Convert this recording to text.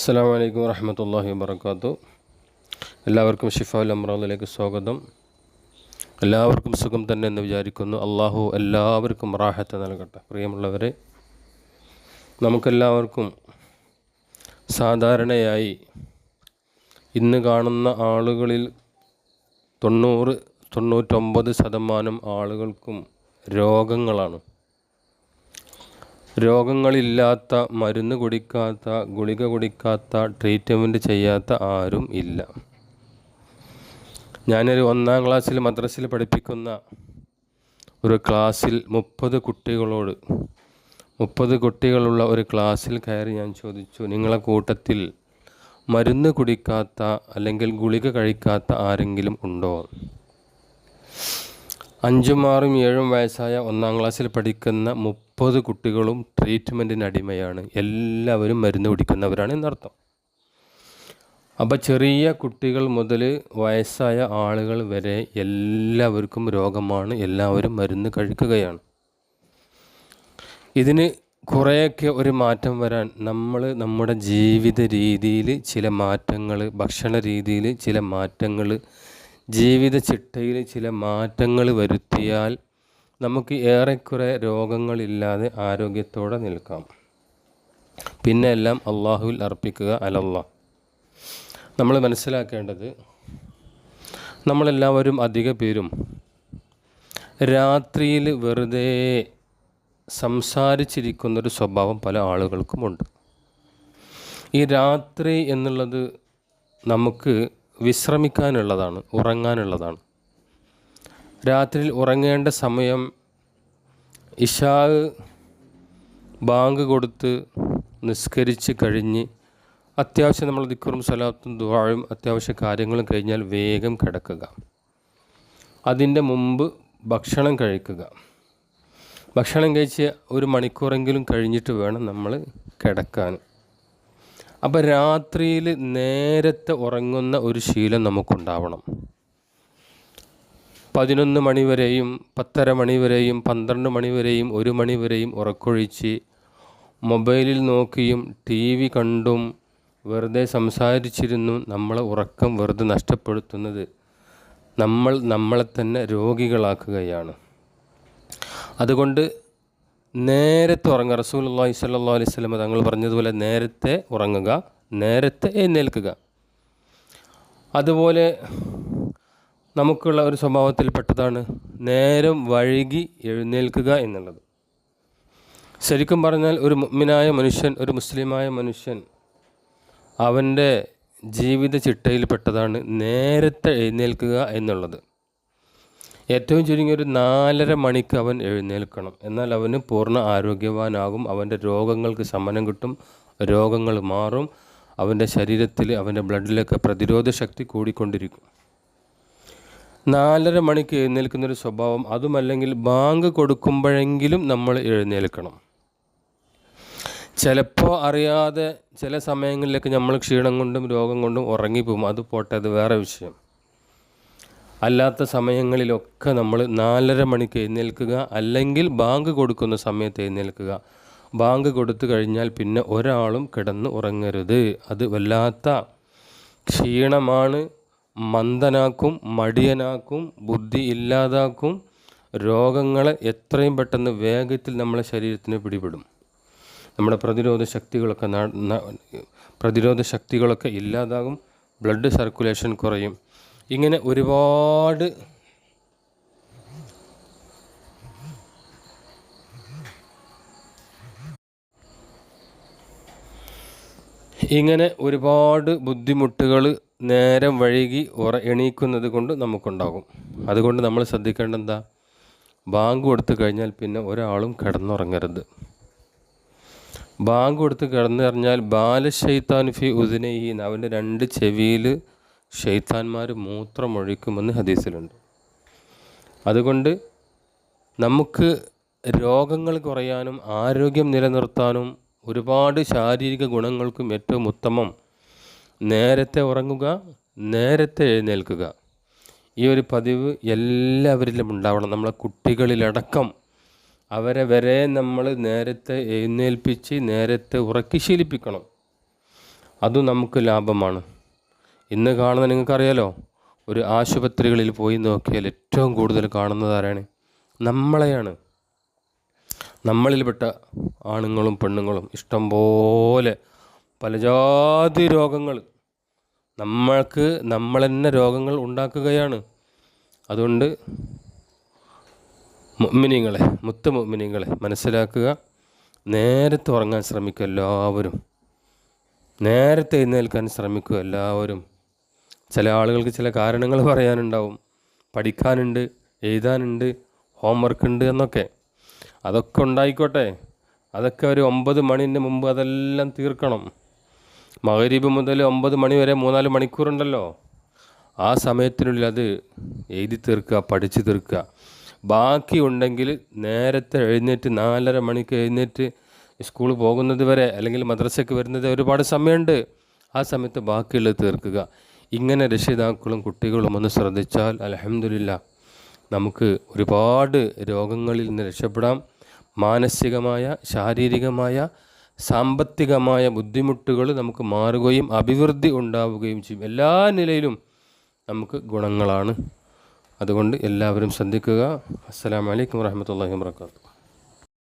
അസ്സാം വലൈക്കും വർഹമത്തല്ലാഹി വാബർക്കാത്തു എല്ലാവർക്കും ഷിഫാൽ അമ്രാദിലേക്ക് സ്വാഗതം. എല്ലാവർക്കും സുഖം തന്നെ എന്ന് വിചാരിക്കുന്നു. അള്ളാഹു എല്ലാവർക്കും റാഹത്ത് നൽകട്ടെ. പ്രിയമുള്ളവരെ നമുക്കെല്ലാവർക്കും സാധാരണയായി ഇന്ന് കാണുന്ന ആളുകളിൽ തൊണ്ണൂറ് തൊണ്ണൂറ്റൊമ്പത് ശതമാനം ആളുകൾക്കും രോഗങ്ങളാണ്. രോഗങ്ങളില്ലാത്ത മരുന്ന് കുടിക്കാത്ത ഗുളിക കുടിക്കാത്ത ട്രീറ്റ്മെന്റ് ചെയ്യാത്ത ആരും ഇല്ല. ഞാനൊരു ഒന്നാം ക്ലാസ്സിൽ മദ്രസയിൽ പഠിപ്പിക്കുന്ന ഒരു ക്ലാസ്സിൽ മുപ്പത് കുട്ടികളോട് മുപ്പത് കുട്ടികളുള്ള ഒരു ക്ലാസ്സിൽ കയറി ഞാൻ ചോദിച്ചു നിങ്ങളെ കൂട്ടത്തിൽ മരുന്ന് കുടിക്കാത്ത അല്ലെങ്കിൽ ഗുളിക കഴിക്കാത്ത ആരെങ്കിലും ഉണ്ടോ? അഞ്ചും ആറും ഏഴും വയസ്സായ ഒന്നാം ക്ലാസ്സിൽ പഠിക്കുന്ന മുപ്പത് കുട്ടികളും ട്രീറ്റ്മെന്റിന് അടിമയാണ്. എല്ലാവരും മരുന്ന് കുടിക്കുന്നവരാണ് എന്നർത്ഥം. അപ്പോൾ ചെറിയ കുട്ടികൾ മുതൽ വയസ്സായ ആളുകൾ വരെ എല്ലാവർക്കും രോഗമാണ്. എല്ലാവരും മരുന്ന് കഴിക്കുകയാണ്. ഇതിന് കുറേയൊക്കെ ഒരു മാറ്റം വരാൻ നമ്മൾ നമ്മുടെ ജീവിത രീതിയിൽ ചില മാറ്റങ്ങൾ ഭക്ഷണ രീതിയിൽ ചില മാറ്റങ്ങൾ ജീവിത ചിട്ടയിൽ ചില മാറ്റങ്ങൾ വരുത്തിയാൽ നമുക്ക് ഏറെക്കുറെ രോഗങ്ങളില്ലാതെ ആരോഗ്യത്തോടെ നിൽക്കാം. പിന്നെ എല്ലാം അള്ളാഹുവിൽ അർപ്പിക്കുക അലല്ല നമ്മൾ മനസ്സിലാക്കേണ്ടത് നമ്മളെല്ലാവരും അധിക പേരും രാത്രിയിൽ വെറുതെ സംസാരിച്ചിരിക്കുന്നൊരു സ്വഭാവം പല ആളുകൾക്കുമുണ്ട്. ഈ രാത്രി എന്നുള്ളത് നമുക്ക് വിശ്രമിക്കാനുള്ളതാണ് ഉറങ്ങാനുള്ളതാണ്. രാത്രിയിൽ ഉറങ്ങേണ്ട സമയം ഇഷാ ബാങ്ക് കൊടുത്ത് നിസ്കരിച്ച് കഴിഞ്ഞ് അത്യാവശ്യം നമ്മൾ ദിക്കറും സലാത്തും ദുവാഴും അത്യാവശ്യ കാര്യങ്ങളും കഴിഞ്ഞാൽ വേഗം കിടക്കുക. അതിന്റെ മുമ്പ് ഭക്ഷണം കഴിക്കുക. ഭക്ഷണം കഴിച്ച് ഒരു മണിക്കൂറെങ്കിലും കഴിഞ്ഞിട്ട് വേണം നമ്മൾ കിടക്കാൻ. അപ്പോൾ രാത്രിയിൽ നേരത്തെ ഉറങ്ങുന്ന ഒരു ശീലം നമുക്കുണ്ടാവണം. പതിനൊന്ന് മണിവരെയും പത്തര മണിവരെയും പന്ത്രണ്ട് മണിവരെയും ഒരു മണിവരെയും ഉറക്കൊഴിച്ച് മൊബൈലിൽ നോക്കിയും ടി വി കണ്ടും വെറുതെ സംസാരിച്ചിരുന്നു നമ്മളെ ഉറക്കം വെറുതെ നഷ്ടപ്പെടുത്തുന്നത് നമ്മൾ നമ്മളെ തന്നെ രോഗികളാക്കുകയാണ്. അതുകൊണ്ട് നേരത്തെ ഉറങ്ങുക. റസൂൽ അള്ളാഹി അലൈഹി സ്വലമ തങ്ങൾ പറഞ്ഞതുപോലെ നേരത്തെ ഉറങ്ങുക നേരത്തെ എഴുന്നേൽക്കുക. അതുപോലെ നമുക്കുള്ള ഒരു സ്വഭാവത്തിൽപ്പെട്ടതാണ് നേരം വഴുകി എഴുന്നേൽക്കുക എന്നുള്ളത്. ശരിക്കും പറഞ്ഞാൽ ഒരു മുഗ്മിനായ മനുഷ്യൻ ഒരു മുസ്ലിമായ മനുഷ്യൻ അവന്റെ ജീവിത ചിട്ടയിൽപ്പെട്ടതാണ് നേരത്തെ എഴുന്നേൽക്കുക എന്നുള്ളത്. ഏറ്റവും ചുരുങ്ങിയ ഒരു നാലര മണിക്ക് അവൻ എഴുന്നേൽക്കണം. എന്നാൽ അവന് പൂർണ ആരോഗ്യവാനാകും. അവന്റെ രോഗങ്ങൾക്ക് ശമനം കിട്ടും. രോഗങ്ങൾ മാറും. അവന്റെ ശരീരത്തിൽ അവന്റെ ബ്ലഡിലൊക്കെ പ്രതിരോധ ശക്തി കൂടിക്കൊണ്ടിരിക്കും. നാലര മണിക്ക് എഴുന്നേൽക്കുന്നൊരു സ്വഭാവം അതുമല്ലെങ്കിൽ ബാങ്ക് കൊടുക്കുമ്പോഴെങ്കിലും നമ്മൾ എഴുന്നേൽക്കണം. ചിലപ്പോൾ അറിയാതെ ചില സമയങ്ങളിലൊക്കെ നമ്മൾ ക്ഷീണം കൊണ്ടും രോഗം കൊണ്ടും ഉറങ്ങിപ്പോകും അത് പോട്ടെ അത് വേറെ വിഷയം. അല്ലാത്ത സമയങ്ങളിലൊക്കെ നമ്മൾ നാലര മണിക്ക് എഴുന്നേൽക്കുക അല്ലെങ്കിൽ ബാങ്ക് കൊടുക്കുന്ന സമയത്ത് എഴുന്നേൽക്കുക. ബാങ്ക് കൊടുത്തു കഴിഞ്ഞാൽ പിന്നെ ഒരാളും കിടന്ന് ഉറങ്ങരുത്. അത് വല്ലാത്ത ക്ഷീണമാണ്. മന്ദനാക്കും മടിയനാക്കും ബുദ്ധി ഇല്ലാതാക്കും. രോഗങ്ങളെ എത്രയും പെട്ടെന്ന് വേഗത്തിൽ നമ്മളെ ശരീരത്തിന് പിടിപെടും. നമ്മുടെ പ്രതിരോധ ശക്തികളൊക്കെ പ്രതിരോധ ശക്തികളൊക്കെ ഇല്ലാതാകും. ബ്ലഡ് സർക്കുലേഷൻ കുറയും. ഇങ്ങനെ ഒരുപാട് ഇങ്ങനെ ഒരുപാട് ബുദ്ധിമുട്ടുകൾ നേരം വഴുകി ഉറ എണീക്കുന്നത് കൊണ്ട് നമുക്കുണ്ടാകും. അതുകൊണ്ട് നമ്മൾ ശ്രദ്ധിക്കേണ്ട എന്താ ബാങ്ക് കൊടുത്തു കഴിഞ്ഞാൽ പിന്നെ ഒരാളും കിടന്നുറങ്ങരുത്. ബാങ്ക് കൊടുത്ത് കിടന്നിറങ്ങിയാൽ ബാലശൈത്താൻ ഫി ഉദിനഹീൻ അവന്റെ രണ്ട് ചെവിയിൽ ഷെയ്ത്താന്മാർ മൂത്രമൊഴിക്കുമെന്ന് ഹദീസിലുണ്ട്. അതുകൊണ്ട് നമുക്ക് രോഗങ്ങൾ കുറയാനും ആരോഗ്യം നിലനിർത്താനും ഒരുപാട് ശാരീരിക ഗുണങ്ങൾക്കും ഏറ്റവും ഉത്തമം നേരത്തെ ഉറങ്ങുക നേരത്തെ എഴുന്നേൽക്കുക. ഈ ഒരു പതിവ് എല്ലാവരിലും ഉണ്ടാവണം. നമ്മളെ കുട്ടികളിലടക്കം അവരെ വരെ നമ്മൾ നേരത്തെ എഴുന്നേൽപ്പിച്ച് നേരത്തെ ഉറക്കി ശീലിപ്പിക്കണം. അതും നമുക്ക് ലാഭമാണ്. ഇന്ന് കാണുന്ന നിങ്ങൾക്കറിയാലോ? ഒരു ആശുപത്രികളിൽ പോയി നോക്കിയാൽ ഏറ്റവും കൂടുതൽ കാണുന്നത് ആരാണ്? നമ്മളെയാണ്. നമ്മളിൽപ്പെട്ട ആണുങ്ങളും പെണ്ണുങ്ങളും ഇഷ്ടംപോലെ പല ജാതി രോഗങ്ങൾ നമ്മൾക്ക് നമ്മൾ തന്നെ രോഗങ്ങൾ ഉണ്ടാക്കുകയാണ്. അതുകൊണ്ട് മുഅ്മിനീങ്ങളെ മുത്ത മുഅ്മിനീങ്ങളെ മനസ്സിലാക്കുക. നേരത്തെ ഉറങ്ങാൻ ശ്രമിക്കുക എല്ലാവരും. നേരത്തെ എഴുന്നേൽക്കാൻ ശ്രമിക്കുക എല്ലാവരും. ചില ആളുകൾക്ക് ചില കാരണങ്ങൾ പറയാനുണ്ടാവും. പഠിക്കാനുണ്ട് എഴുതാനുണ്ട് ഹോംവർക്ക് ഉണ്ട് എന്നൊക്കെ. അതൊക്കെ ഉണ്ടായിക്കോട്ടെ. അതൊക്കെ ഒരു ഒമ്പത് മണിന് മുമ്പ് അതെല്ലാം തീർക്കണം. മകരീബ് മുതൽ ഒമ്പത് മണി വരെ മൂന്നാൽ മണിക്കൂറുണ്ടല്ലോ. ആ സമയത്തിനുള്ളിൽ അത് എഴുതി തീർക്കുക പഠിച്ച് തീർക്കുക. ബാക്കി ഉണ്ടെങ്കിൽ നേരത്തെ എഴുന്നേറ്റ് നാലര മണിക്ക് എഴുന്നേറ്റ് സ്കൂളിൽ പോകുന്നത് വരെ അല്ലെങ്കിൽ മദ്രസയ്ക്ക് വരുന്നത് ഒരുപാട് സമയമുണ്ട്. ആ സമയത്ത് ബാക്കിയുള്ളത് തീർക്കുക. ഇങ്ങനെ രക്ഷിതാക്കളും കുട്ടികളും ഒന്ന് ശ്രദ്ധിച്ചാൽ അലഹമില്ല നമുക്ക് ഒരുപാട് രോഗങ്ങളിൽ നിന്ന് രക്ഷപ്പെടാം. മാനസികമായ ശാരീരികമായ സാമ്പത്തികമായ ബുദ്ധിമുട്ടുകൾ നമുക്ക് മാറുകയും അഭിവൃദ്ധി ഉണ്ടാവുകയും ചെയ്യും. എല്ലാ നിലയിലും നമുക്ക് ഗുണങ്ങളാണ്. അതുകൊണ്ട് എല്ലാവരും ശ്രദ്ധിക്കുക. അസ്സാം വലൈക്കും വാഹമത്തല്ലാഹി വാബർക്കാത്തു